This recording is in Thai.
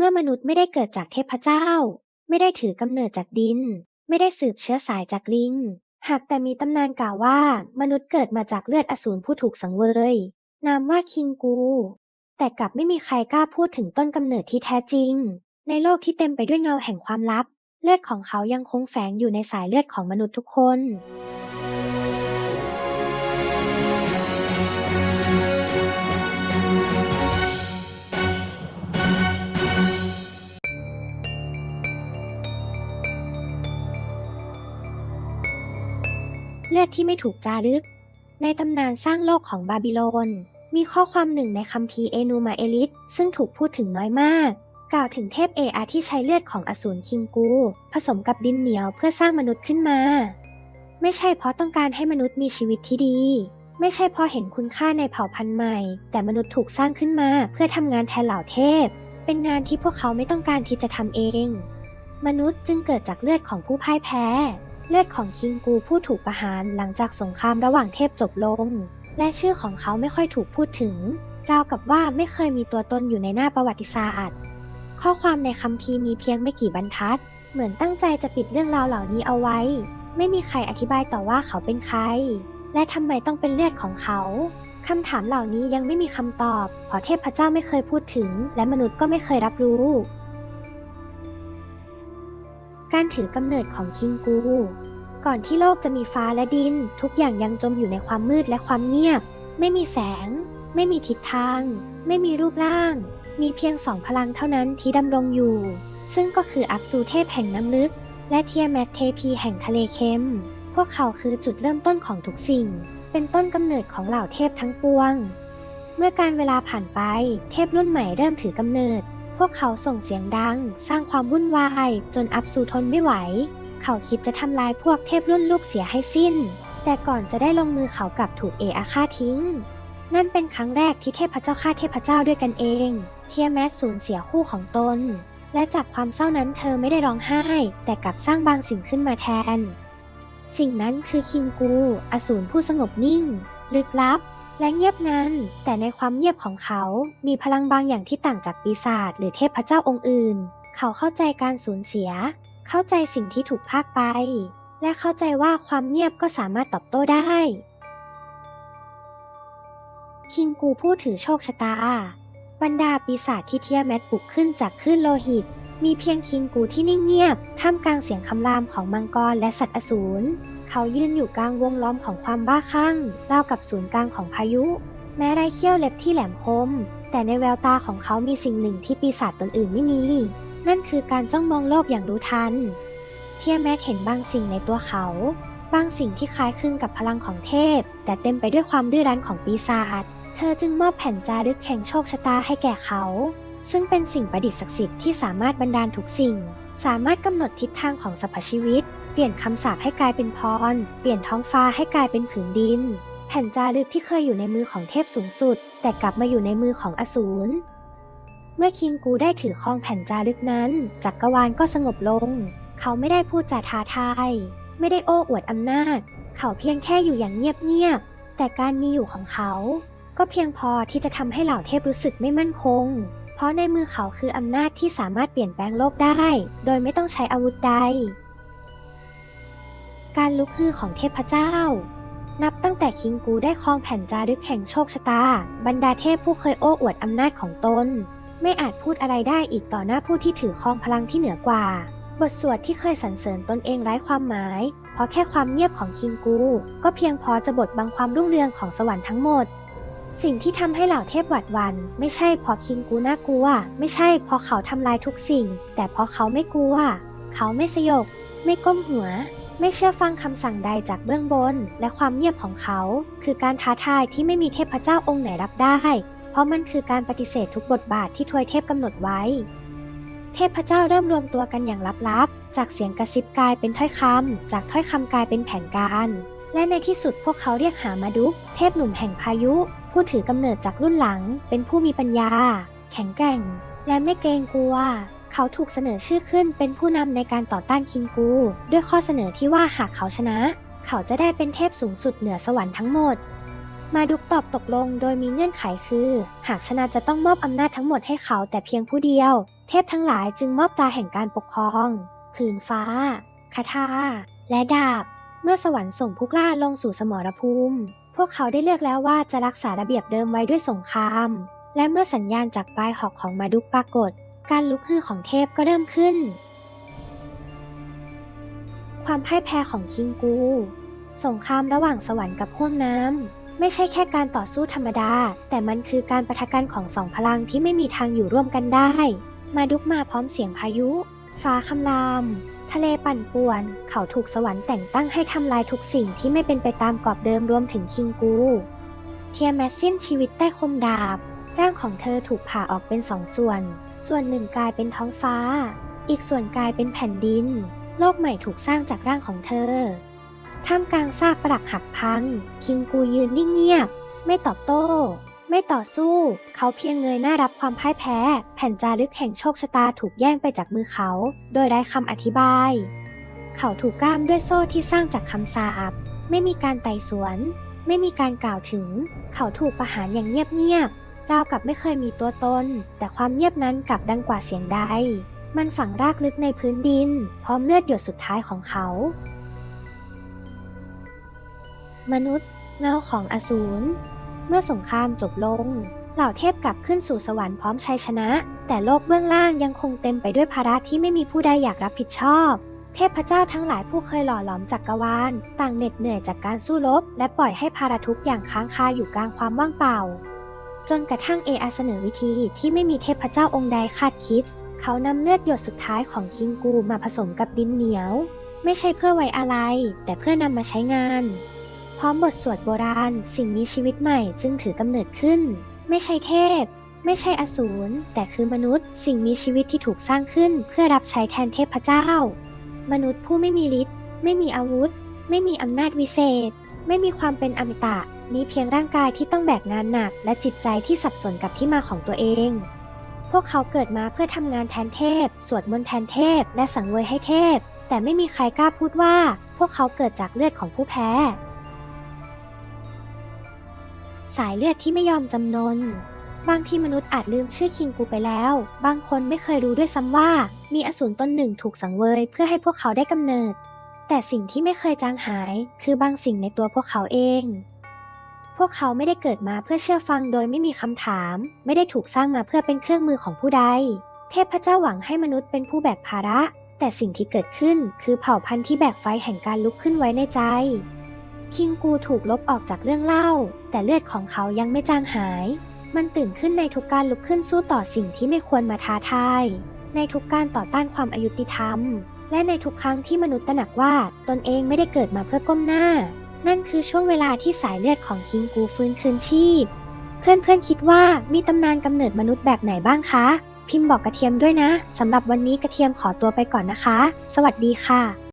เมื่อมนุษย์ไม่ได้เกิดจากเทพเจ้า ไม่ได้ถือกำเนิดจากดิน ไม่ได้สืบเชื้อสายจากลิง หากแต่มีตำนานกล่าวว่า มนุษย์เกิดมาจากเลือดอสูรผู้ถูกสังเวย นามว่าคิงกู แต่กลับไม่มีใครกล้าพูดถึงต้นกำเนิดที่แท้จริง ในโลกที่เต็มไปด้วยเงาแห่งความลับ เลือดของเขายังคงแฝงอยู่ในสายเลือดของมนุษย์ทุกคน เลือดที่ไม่ถูกจารึก ในตำนานสร้างโลกของบาบิโลน มีข้อความหนึ่งในคัมภีร์เอนูมาเอลิสซึ่งถูกพูดถึงน้อยมาก กล่าวถึงเทพเออาที่ใช้เลือดของอสูรคิงกู ผสมกับดินเหนียวเพื่อสร้างมนุษย์ขึ้นมา ไม่ใช่เพราะต้องการให้มนุษย์มีชีวิตที่ดี ไม่ใช่เพราะเห็นคุณค่าในเผ่าพันธุ์ใหม่ แต่มนุษย์ถูกสร้างขึ้นมาเพื่อทำงานแทนเหล่าเทพ เป็นงานที่พวกเขาไม่ต้องการที่จะทำเอง มนุษย์จึงเกิดจากเลือดของผู้พ่ายแพ้ เลือดของคิงกูผู้ถูกประหารหลังจากสงครามระหว่างเทพจบลง และชื่อของเขาไม่ค่อยถูกพูดถึง ราวกับว่าไม่เคยมีตัวตนอยู่ในหน้าประวัติศาสตร์ ข้อความในคัมภีร์มีเพียงไม่กี่บรรทัด เหมือนตั้งใจจะปิดเรื่องราวเหล่านี้เอาไว้ ไม่มีใครอธิบายต่อว่าเขาเป็นใคร และทำไมต้องเป็นเลือดของเขาคำถามเหล่านี้ยังไม่มีคำตอบเพราะเทพเจ้าไม่เคยพูดถึง และมนุษย์ก็ไม่เคยรับรู้ การถือกำเนิดของคิงกู ก่อนที่โลกจะมีฟ้าและดิน ทุกอย่างยังจมอยู่ในความมืดและความเงียบ ไม่มีแสง ไม่มีทิศทาง ไม่มีรูปร่าง มีเพียงสองพลังเท่านั้นที่ดำรงอยู่ ซึ่งก็คืออับซูเทพแห่งน้ำลึก และเทียแมสเทพีแห่งทะเลเค็ม พวกเขาคือจุดเริ่มต้นของทุกสิ่ง เป็นต้นกำเนิดของเหล่าเทพทั้งปวง เมื่อการเวลาผ่านไป เทพรุ่นใหม่เริ่มถือกำเนิด พวกเขาส่งเสียงดัง สร้างความวุ่นวาย จนอับซูทนไม่ไหว เขาคิดจะทำลายพวกเทพรุ่นลูกเสียให้สิ้น แต่ก่อนจะได้ลงมือเขากลับถูกเออาฆ่าทิ้ง นั่นเป็นครั้งแรกที่เทพเจ้าฆ่าเทพเจ้าด้วยกันเองเทียแมสสูญเสียคู่ของตน และจากความเศร้านั้นเธอไม่ได้ร้องไห้ แต่กลับสร้างบางสิ่งขึ้นมาแทน สิ่งนั้นคือคิงกู อสูรผู้สงบนิ่ง ลึกลับ และเงียบงันแต่ในความเงียบของเขามีพลังบางอย่างที่ต่างจากปีศาจหรือเทพเจ้าองค์อื่น เขาเข้าใจการสูญเสีย เข้าใจสิ่งที่ถูกพากไป และเข้าใจว่าความเงียบก็สามารถตอบโต้ได้ คิงกูผู้ถือโชคชะตา บรรดาปีศาจที่เทียแมทปลุกขึ้นจากคลื่นโลหิต มีเพียงคิงกูที่นิ่งเงียบ ท่ามกลางเสียงคำรามของมังกรและสัตว์อสูร เขายืนอยู่กลางวงล้อมของความบ้าคลั่งราวกับศูนย์กลางของพายุ แม้ไรเขี้ยวเล็บที่แหลมคม แต่ในแววตาของเขามีสิ่งหนึ่งที่ปีศาจตนอื่นไม่มี นั่นคือการจ้องมองโลกอย่างรู้ทัน เทียแมทเห็นบางสิ่งในตัวเขา บางสิ่งที่คล้ายคลึงกับพลังของเทพ แต่เต็มไปด้วยความดื้อรั้นของปีศาจ เธอจึงมอบแผ่นจารึกแห่งโชคชะตาให้แก่เขา ซึ่งเป็นสิ่งประดิษฐ์ศักดิ์สิทธิ์ที่สามารถบันดาลทุกสิ่ง สามารถกำหนดทิศทางของสรรพชีวิต เปลี่ยนคำสาปให้กลายเป็นพร เปลี่ยนท้องฟ้าให้กลายเป็นผืนดิน แผ่นจารึกที่เคยอยู่ในมือของเทพสูงสุด แต่กลับมาอยู่ในมือของอสูร เมื่อคิงกูได้ถือครองแผ่นจารึกนั้น จักกรวาลก็สงบลง เขาไม่ได้พูดจาท้าทาย ไม่ได้โอ้อวดอำนาจ เขาเพียงแค่อยู่อย่างเงียบๆ แต่การมีอยู่ของเขา ก็เพียงพอที่จะทำให้เหล่าเทพรู้สึกไม่มั่นคง เพราะในมือเขาคืออำนาจที่สามารถเปลี่ยนแปลงโลกได้ โดยไม่ต้องใช้อาวุธใด การลุกฮือของเทพเจ้า นับตั้งแต่คิงกูได้ครองแผ่นจารึกแห่งโชคชะตา บรรดาเทพผู้เคยโอ้อวดอำนาจของตน ไม่อาจพูดอะไรได้อีกต่อหน้าผู้ที่ถือครองพลังที่เหนือกว่า บทสวดที่เคยสรรเสริญตนเองไร้ความหมาย เพราะแค่ความเงียบของคิงกู ก็เพียงพอจะบดบังความรุ่งเรืองของสวรรค์ทั้งหมด สิ่งที่ทำให้เหล่าเทพหวัดวัน ไม่ใช่เพราะคิงกูน่ากลัว ไม่ใช่เพราะเขาทำลายทุกสิ่ง แต่เพราะเขาไม่กลัว เขาไม่สยบ ไม่ก้มหัว ไม่เชื่อฟังคำสั่งใดจากเบื้องบน และความเงียบของเขา คือการท้าทายที่ไม่มีเทพเจ้าองค์ไหนรับได้ เพราะมันคือการปฏิเสธทุกบทบาทที่ทวยเทพกำหนดไว้ เทพเจ้าเริ่มรวมตัวกันอย่างลับๆ จากเสียงกระซิบกลายเป็นถ้อยคำจากถ้อยคำกลายเป็นแผนการและในที่สุดพวกเขาเรียกหามาดุกเทพหนุ่มแห่งพายุ ผู้ถือกำเนิดจากรุ่นหลัง เป็นผู้มีปัญญา แข็งแกร่ง และไม่เกรงกลัว เขาถูกเสนอชื่อขึ้นเป็นผู้นำในการต่อต้านคิงกู ด้วยข้อเสนอที่ว่าหากเขาชนะ เขาจะได้เป็นเทพสูงสุดเหนือสวรรค์ทั้งหมด มาดุกตอบตกลงโดยมีเงื่อนไขคือ หากชนะจะต้องมอบอำนาจทั้งหมดให้เขาแต่เพียงผู้เดียว เทพทั้งหลายจึงมอบตาแห่งการปกครองผืนฟ้าคาถาและดาบ เมื่อสวรรค์ส่งผู้กล้าลงสู่สมรภูมิ พวกเขาได้เลือกแล้วว่าจะรักษาระเบียบเดิมไว้ด้วยสงคราม และเมื่อสัญญาณจากปลายหอกของมาดุกปรากฏ การลุกฮือของเทพก็เริ่มขึ้น ความพ่ายแพ้ของคิงกู สงครามระหว่างสวรรค์กับห้วงน้ำ ไม่ใช่แค่การต่อสู้ธรรมดา แต่มันคือการปะทะกันของสองพลังที่ไม่มีทางอยู่ร่วมกันได้ มาดุกมาพร้อมเสียงพายุ ฟ้าคำราม ทะเลปั่นป่วน เขาถูกสวรรค์แต่งตั้งให้ทำลายทุกสิ่งที่ไม่เป็นไปตามกรอบเดิมรวมถึงคิงกู เทียแมสสิ้นชีวิตใต้คมดาบ ร่างของเธอถูกผ่าออกเป็นสองส่วน ส่วนหนึ่งกลายเป็นท้องฟ้า อีกส่วนกลายเป็นแผ่นดิน โลกใหม่ถูกสร้างจากร่างของเธอ ท่ามกลางซากปรักหักพัง คิงกูยืนนิ่งเงียบ ไม่ตอบโต้ ไม่ต่อสู้ เขาเพียงเงยหน้ารับความพ่ายแพ้ แผ่นจารึกแห่งโชคชะตาถูกแย่งไปจากมือเขา โดยไร้คำอธิบาย เขาถูกก้ามด้วยโซ่ที่สร้างจากคำสาปไม่มีการไต่สวน ไม่มีการกล่าวถึง เขาถูกประหารอย่างเงียบๆราวกับไม่เคยมีตัวตน แต่ความเงียบนั้นกลับดังกว่าเสียงใด มันฝังรากลึกในพื้นดิน พร้อมเลือดหยดสุดท้ายของเขา มนุษย์เงาของอสูร เมื่อสงครามจบลง เหล่าเทพกลับขึ้นสู่สวรรค์พร้อมชัยชนะ แต่โลกเบื้องล่างยังคงเต็มไปด้วยภาระที่ไม่มีผู้ใดอยากรับผิดชอบ เทพเจ้าทั้งหลายผู้เคยหล่อหลอมจักกรวาล ต่างเหน็ดเหนื่อยจากการสู้รบ และปล่อยให้ภาระทุกอย่างค้างคาอยู่กลางความว่างเปล่า จนกระทั่งเออาเสนอวิธีที่ไม่มีเทพเจ้าองค์ใดคาดคิด เขานำเลือดหยดสุดท้ายของคิงกูมาผสมกับดินเหนียว ไม่ใช่เพื่อไว้อะไร แต่เพื่อนำมาใช้งาน พร้อมบทสวดโบราณ สิ่งมีชีวิตใหม่จึงถือกำเนิดขึ้น ไม่ใช่เทพ ไม่ใช่อสูรแต่คือมนุษย์ สิ่งมีชีวิตที่ถูกสร้างขึ้น เพื่อรับใช้แทนเทพเจ้า มนุษย์ผู้ไม่มีฤทธิ์ไม่มีอาวุธ ไม่มีอำนาจวิเศษ ไม่มีความเป็นอมตะมีเพียงร่างกายที่ต้องแบกงานหนัก และจิตใจที่สับสนกับที่มาของตัวเอง พวกเขาเกิดมาเพื่อทำงานแทนเทพ สวดมนต์แทนเทพ และสังเวยให้เทพ แต่ไม่มีใครกล้าพูดว่า พวกเขาเกิดจากเลือดของผู้แพ้ สายเลือดที่ไม่ยอมจำนน บางที่มนุษย์อาจลืมชื่อคิงกูไปแล้ว บางคนไม่เคยรู้ด้วยซ้ำว่า มีอสูรตนหนึ่งถูกสังเวยเพื่อให้พวกเขาได้กำเนิด แต่สิ่งที่ไม่เคยจางหาย คือบางสิ่งในตัวพวกเขาเอง พวกเขาไม่ได้เกิดมาเพื่อเชื่อฟังโดยไม่มีคำถาม ไม่ได้ถูกสร้างมาเพื่อเป็นเครื่องมือของผู้ใด เทพเจ้าหวังให้มนุษย์เป็นผู้แบกภาระ แต่สิ่งที่เกิดขึ้นคือเผ่าพันธุ์ที่แบกไฟแห่งการลุกขึ้นไว้ในใจ คิงกูถูกลบออกจากเรื่องเล่า แต่เลือดของเขายังไม่จางหาย มันตื่นขึ้นในทุกการลุกขึ้นสู้ต่อสิ่งที่ไม่ควรมาท้าทาย ในทุกการต่อต้านความอายุติธรรม และในทุกครั้งที่มนุษย์ตระหนักว่าตนเองไม่ได้เกิดมาเพื่อก้มหน้า นั่นคือช่วงเวลาที่สายเลือดของคิงกูฟื้นคืนชีพ เพื่อนๆคิดว่ามีตำนานกำเนิดมนุษย์แบบไหนบ้างคะ พิมพ์บอกกระเทียมด้วยนะสำหรับวันนี้กระเทียมขอตัวไปก่อนนะคะ สวัสดีค่ะ